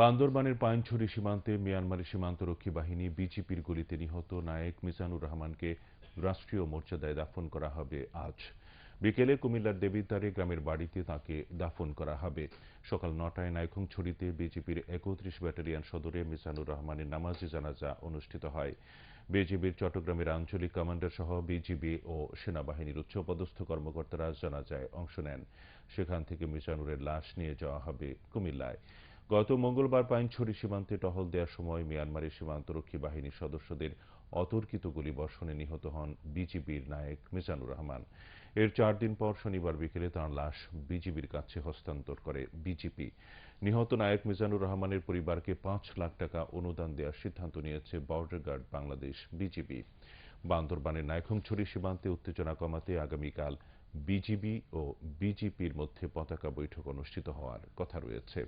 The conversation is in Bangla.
বান্দরবানের পাইনছড়ি সীমান্তে মিয়ানমারের সীমান্তরক্ষী বাহিনী বিজিপির গুলিতে নিহত নায়েক মিজানুর রহমানকে রাষ্ট্রীয় মর্যাদায় দাফন করা হবে আজ। বিকেলে কুমিল্লার দেবিদ্বারে গ্রামের বাড়িতে তাকে দাফন করা হবে। সকাল নটায় নাইখংছড়িতে বিজেপির একত্রিশ ব্যাটালিয়ন সদরে মিজানুর রহমানের নামাজি জানাজা অনুষ্ঠিত হয়। বিজিবির চট্টগ্রামের আঞ্চলিক কমান্ডার সহ বিজিবি ও সেনাবাহিনীর উচ্চপদস্থ কর্মকর্তারা জানাজায় অংশ নেন। সেখান থেকে মিজানুরের লাশ নিয়ে যাওয়া হবে কুমিল্লায়। গত মঙ্গলবার পাইনছড়ি সীমান্তে টহল দেওয়ার সময় মিয়ানমারের সীমান্তরক্ষী বাহিনীর সদস্যদের অতর্কিত গুলিবর্ষণে নিহত হন বিজিবির নায়েক মিজানুর রহমান। এর চার দিন পর শনিবার বিকেলে তাঁর লাশ বিজিবির কাছে হস্তান্তর করে বিজিপি। নিহত নায়েক মিজানুর রহমানের পরিবারকে পাঁচ লাখ টাকা অনুদান দেওয়ার সিদ্ধান্ত নিয়েছে বর্ডার গার্ড বাংলাদেশ, বিজিবি। বান্দরবানের নায়খংছড়ি সীমান্তে উত্তেজনা কমাতে আগামীকাল বিজিবি ও বিজিপির মধ্যে পতাকা বৈঠক অনুষ্ঠিত হওয়ার কথা রয়েছে।